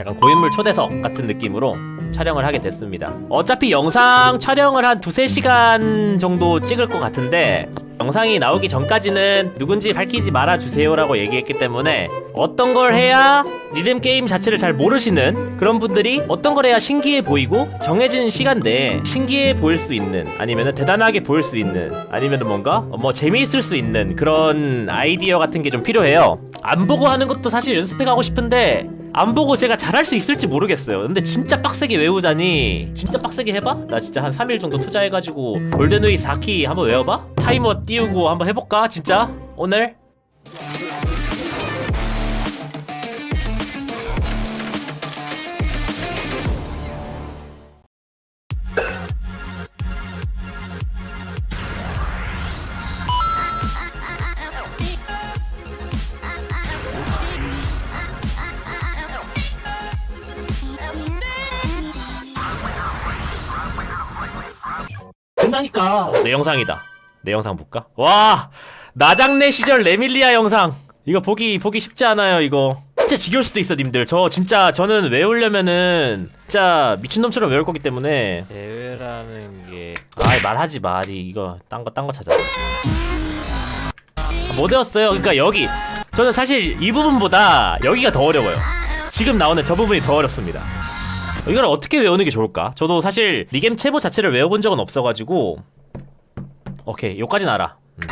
약간 고인물 초대석 같은 느낌으로 촬영을 하게 됐습니다. 어차피 영상 촬영을 한 두세 시간 정도 찍을 것 같은데 영상이 나오기 전까지는 누군지 밝히지 말아주세요 라고 얘기했기 때문에 어떤 걸 해야 리듬 게임 자체를 잘 모르시는 그런 분들이 어떤 걸 해야 신기해 보이고 정해진 시간 내에 신기해 보일 수 있는 아니면 대단하게 보일 수 있는 아니면 뭔가 뭐 재미있을 수 있는 그런 아이디어 같은 게 좀 필요해요. 안 보고 하는 것도 사실 연습해 가고 싶은데 안 보고 제가 잘할 수 있을지 모르겠어요. 근데 진짜 빡세게 외우자니 진짜 빡세게 해봐? 나 진짜 한 3일 정도 투자해가지고 골든웨이 4키 한번 외워봐? 타이머 띄우고 한번 해볼까? 진짜? 오늘? 된다니까. 내 영상이다. 내 영상 볼까? 와! 나장내 시절 레밀리아 영상. 이거 보기 보기 쉽지 않아요 이거. 진짜 지겨울 수도 있어 님들. 저 진짜 저는 외우려면은 진짜 미친놈처럼 외울 거기 때문에. 대회라는 게. 아이 말하지 말이 이거 딴 거 딴 거 찾아. 아, 못 외웠어요? 그러니까 여기. 저는 사실 이 부분보다 여기가 더 어려워요. 지금 나오는 저 부분이 더 어렵습니다 이걸 어떻게 외우는 게 좋을까? 저도 사실 리겜 체보 자체를 외워본 적은 없어가지고. 오케이 요까지는 알아 음.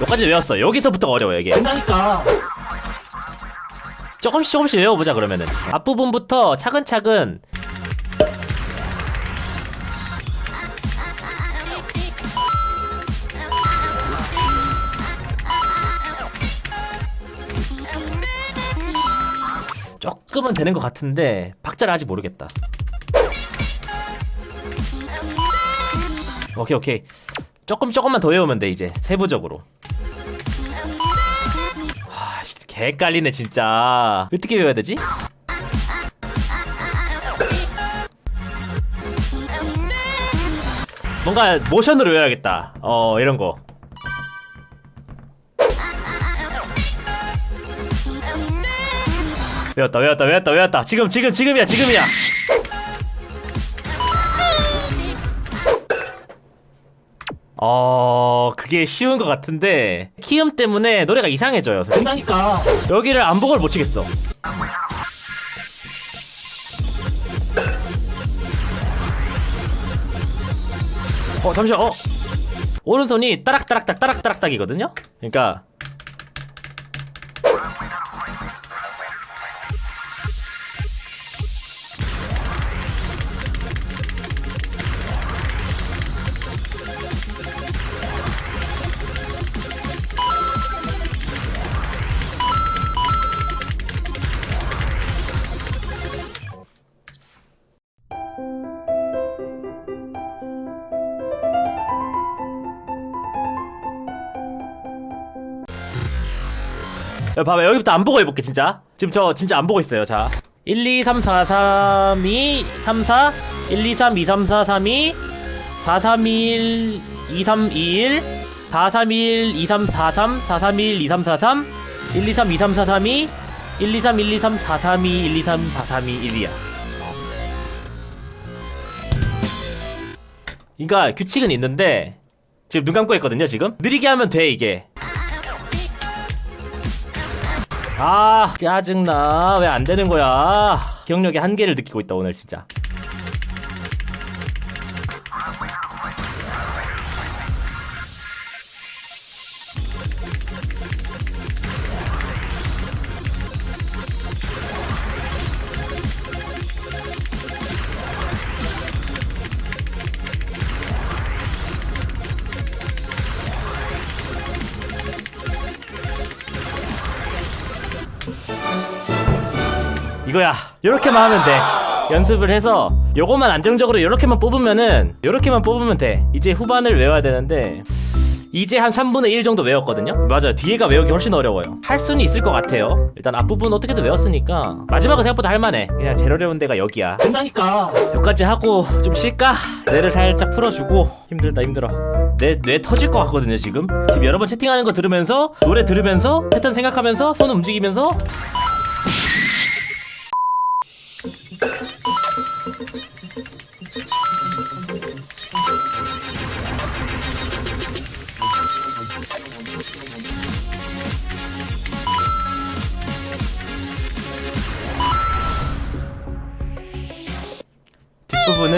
요까지 외웠어 여기서부터 어려워 이게. 된다니까. 조금씩 조금씩 외워보자 그러면은. 앞부분부터 차근차근 조금은 되는 것 같은데 박자를 아직 모르겠다. 오케이 오케이. 조금 조금만 더 외우면 돼 이제. 세부적으로. 아 진짜 개 깔리네 진짜. 어떻게 외워야 되지? 뭔가 모션으로 외워야겠다. 어 이런 거 외웠다 외웠다 외웠다 외웠다. 지금 지금 지금이야 지금이야. 어 그게 쉬운 것 같은데 키음 때문에 노래가 이상해져요 된다니까. 여기를 안 보고를 못 치겠어. 어 잠시만 어? 오른손이 따락따락딱 따락따락딱이거든요? 그러니까 야, 봐봐 여기부터 안 보고 해볼게 진짜 지금 저 진짜 안 보고 있어요 자 1, 2, 3, 4, 3, 2, 3, 4 1, 2, 3, 2, 3, 4, 3, 2 4, 3, 1, 2, 3, 2, 1 4, 3, 1, 2, 3, 4, 3 4, 3, 1, 2, 3, 4, 3 1, 2, 3, 2, 3, 4, 3, 2 1, 2, 3, 1, 2, 3, 4, 3, 2 1, 2, 3, 4, 3, 2, 1이야 그러니까 규칙은 있는데 지금 눈 감고 있거든요 지금 느리게 하면 돼 이게 아 짜증나. 왜 안 되는 거야? 기억력의 한계를 느끼고 있다 오늘 진짜 이거야. 요렇게만 하면 돼. 연습을 해서 요것만 안정적으로 요렇게만 뽑으면은 요렇게만 뽑으면 돼. 이제 후반을 외워야 되는데 이제 한 3분의 1 정도 외웠거든요. 맞아요. 뒤에가 외우기 훨씬 어려워요. 할 수는 있을 것 같아요. 일단 앞부분 어떻게든 외웠으니까 마지막은 생각보다 할만해. 그냥 제일 어려운 데가 여기야. 된다니까. 여기까지 하고 좀 쉴까? 뇌를 살짝 풀어주고. 힘들다 힘들어. 내, 뇌 터질 것 같거든요 지금. 지금 여러 번 채팅하는 거 들으면서 노래 들으면서 패턴 생각하면서 손 움직이면서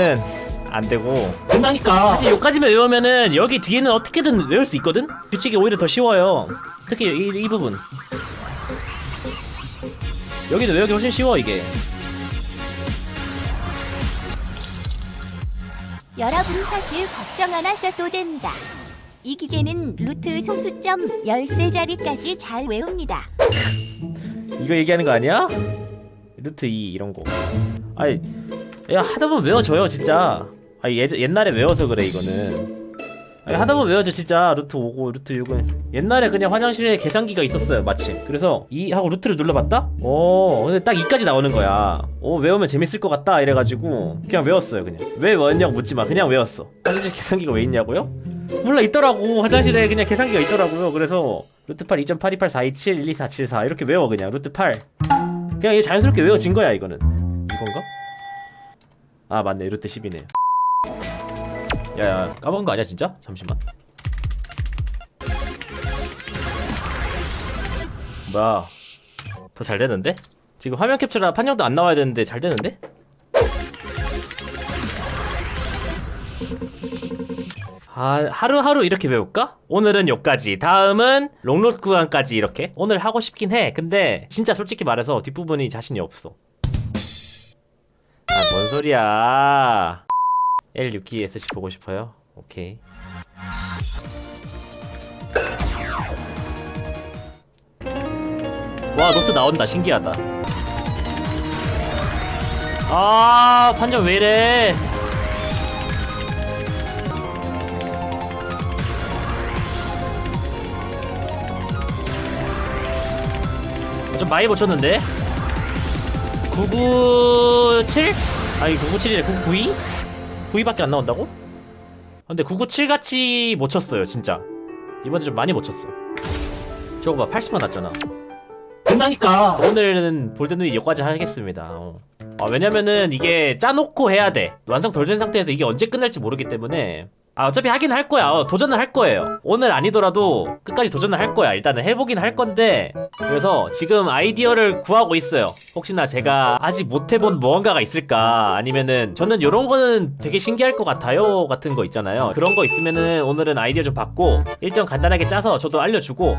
부분은 안 되고 된다니까. 사실 여기까지만 외우면은 여기 뒤에는 어떻게든 외울 수 있거든? 규칙이 오히려 더 쉬워요 특히 이, 이 부분 여기는 외우기 훨씬 쉬워 이게 여러분 사실 걱정 안 하셔도 됩니다. 이 기계는 루트 소수점 13자리까지 잘 외웁니다. 이거 얘기하는 거 아니야? 루트 2 이런 거 아니 야 하다 보면 외워져요 진짜. 아니 예, 옛날에 외워서 그래 이거는. 아니 하다 보면 외워져 진짜. 루트 5고 루트 6은 옛날에 그냥 화장실에 계산기가 있었어요 마침. 그래서 2 하고 루트를 눌러봤다? 어 근데 딱 2까지 나오는 거야. 어 외우면 재밌을 것 같다 이래가지고 그냥 외웠어요 그냥. 왜 외웠냐고 묻지마. 그냥 외웠어. 화장실 계산기가 왜 있냐고요? 몰라 있더라고. 화장실에 그냥 계산기가 있더라고요. 그래서 루트 8 2.828 427 12474 이렇게 외워 그냥. 루트 8 그냥 이게 자연스럽게 외워진 거야 이거는? 아 맞네 루트 10이네 야야 까먹은 거 아니야 진짜? 잠시만 뭐야 더 잘 되는데? 지금 화면 캡처라 판정도 안 나와야 되는데 잘 되는데? 아, 하루하루 이렇게 외울까? 오늘은 여기까지 다음은 롱로드 구간까지 이렇게 오늘 하고 싶긴 해 근데 진짜 솔직히 말해서 뒷부분이 자신이 없어 아뭔 소리야? L6기SC 보고 싶어요? 오케이. 와 노트 나온다. 신기하다. 아 판정 왜 이래? 좀 많이 고쳤는데 997? 아니 997이래 992? 92밖에 안 나온다고? 근데 997 같이 못 쳤어요 진짜 이번에 좀 많이 못 쳤어 저거 봐 80만 났잖아 된다니까. 오늘은 볼드누이 여기까지 하겠습니다. 어. 아, 왜냐면은 이게 짜놓고 해야 돼. 완성 덜 된 상태에서 이게 언제 끝날지 모르기 때문에. 아, 어차피 하긴 할 거야. 어, 도전을 할 거예요. 오늘 아니더라도 끝까지 도전을 할 거야. 일단은 해보긴 할 건데. 그래서 지금 아이디어를 구하고 있어요. 혹시나 제가 아직 못 해본 무언가가 있을까. 아니면은 저는 이런 거는 되게 신기할 것 같아요. 같은 거 있잖아요. 그런 거 있으면은 오늘은 아이디어 좀 받고 일정 간단하게 짜서 저도 알려주고